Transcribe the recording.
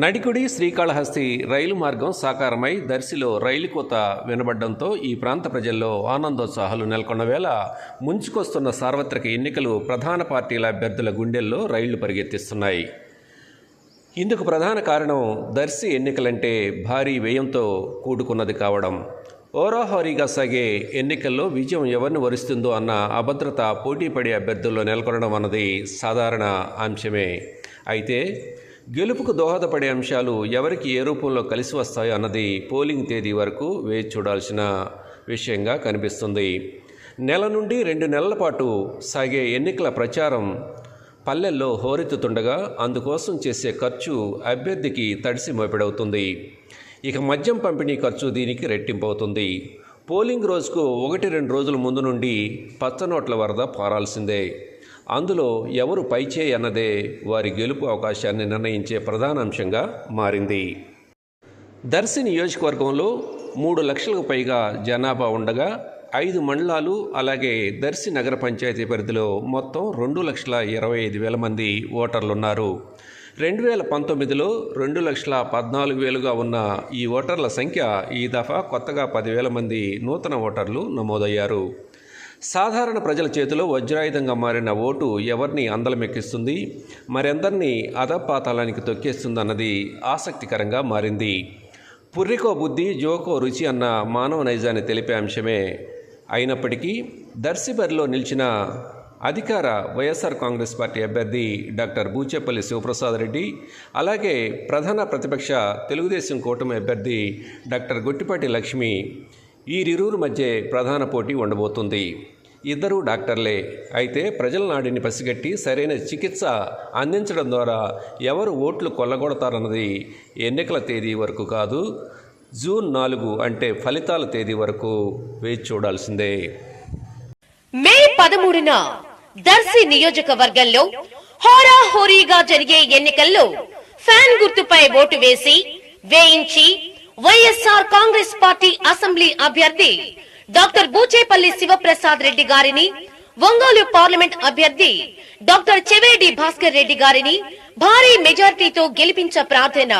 నడికుడి శ్రీకాళహస్తి రైలు మార్గం సాకారమై దర్శిలో రైలు కోత వినబడడంతో ఈ ప్రాంత ప్రజల్లో ఆనందోత్సాహాలు నెలకొన్న వేళ ముంచుకొస్తున్న సార్వత్రిక ఎన్నికలు ప్రధాన పార్టీల అభ్యర్థుల గుండెల్లో రైళ్ళు పరిగెత్తిస్తున్నాయి. ఇందుకు ప్రధాన కారణం దర్శి ఎన్నికలంటే భారీ వ్యయంతో కూడుకున్నది కావడం. ఓరాహోరీగా సాగే ఎన్నికల్లో విజయం ఎవరిని వరిస్తుందో అన్న అభద్రత పోటీపడే అభ్యర్థుల్లో నెలకొనడం అన్నది సాధారణ అంశమే. అయితే గెలుపుకు దోహదపడే అంశాలు ఎవరికి ఏ రూపంలో కలిసి వస్తాయో అన్నది పోలింగ్ తేదీ వరకు వేచి చూడాల్సిన విషయంగా కనిపిస్తుంది. నెల నుండి రెండు నెలల పాటు సాగే ఎన్నికల ప్రచారం పల్లెల్లో హోరెత్తుతుండగా అందుకోసం చేసే ఖర్చు అభ్యర్థికి తడిసి మోపెడవుతుంది. ఇక మద్యం పంపిణీ ఖర్చు దీనికి రెట్టింపు అవుతుంది. పోలింగ్ రోజుకు ఒకటి రెండు రోజుల ముందు నుండి పచ్చనోట్ల వరద పారాల్సిందే. అందులో ఎవరు పైచే అన్నదే వారి గెలుపు అవకాశాన్ని నిర్ణయించే ప్రధాన అంశంగా మారింది. దర్శి నియోజకవర్గంలో మూడు లక్షలకు పైగా జనాభా ఉండగా ఐదు మండలాలు అలాగే దర్శి నగర పంచాయతీ పరిధిలో మొత్తం రెండు లక్షల ఇరవై ఐదు వేల మంది ఓటర్లున్నారు. రెండు వేల పంతొమ్మిదిలో రెండు లక్షల పద్నాలుగు వేలుగా ఉన్న ఈ ఓటర్ల సంఖ్య ఈ దఫా కొత్తగా పదివేల మంది నూతన ఓటర్లు నమోదయ్యారు. సాధారణ ప్రజల చేతిలో వజ్రాయుధంగా మారిన ఓటు ఎవరిని అందలమెక్కిస్తుంది? మరెందరినీ అధపాతాళానికి తొక్కేస్తుందన్నది ఆసక్తికరంగా మారింది. పుర్రికో బుద్ధి జోకో రుచి అన్న మానవ నైజాన్ని తెలిపే అంశమే అయినప్పటికీ దర్శిబరిలో నిలిచిన అధికార వైఎస్ఆర్ కాంగ్రెస్ పార్టీ అభ్యర్థి డాక్టర్ బూచేపల్లి శివప్రసాద్ రెడ్డి అలాగే ప్రధాన ప్రతిపక్ష తెలుగుదేశం కూటమి అభ్యర్థి డాక్టర్ గుట్టిపాటి లక్ష్మి వీరిరువురు మధ్య ప్రధాన పోటీ ఉండబోతుంది. ఇద్దరూ డాక్టర్లే. అయితే ప్రజల నాడిని పసిగట్టి సరైన చికిత్స అందించడం ద్వారా ఎవరు ఓట్లు కొల్లగొడతారన్నది ఎన్నికల తేదీ వరకు కాదు జూన్ నాలుగు అంటే ఫలితాల తేదీ వరకు వేచి చూడాల్సిందే. మే పదమూడున దర్శి నియోజకవర్గంలో హోరాహోరీగా జరిగే ఎన్నికల్లో ఫ్యాన్ గుర్తుపై ఓటు వేసి వేయించి వైఎస్ఆర్ కాంగ్రెస్ పార్టీ అసెంబ్లీ అభ్యర్థి డాక్టర్ బూచేపల్లి శివప్రసాద్ రెడ్డి గారిని ఒంగోలు పార్లమెంట్ అభ్యర్థి డాక్టర్ చెవేడి భాస్కర్ రెడ్డి గారిని భారీ మెజార్టీతో గెలిపించ ప్రార్థన.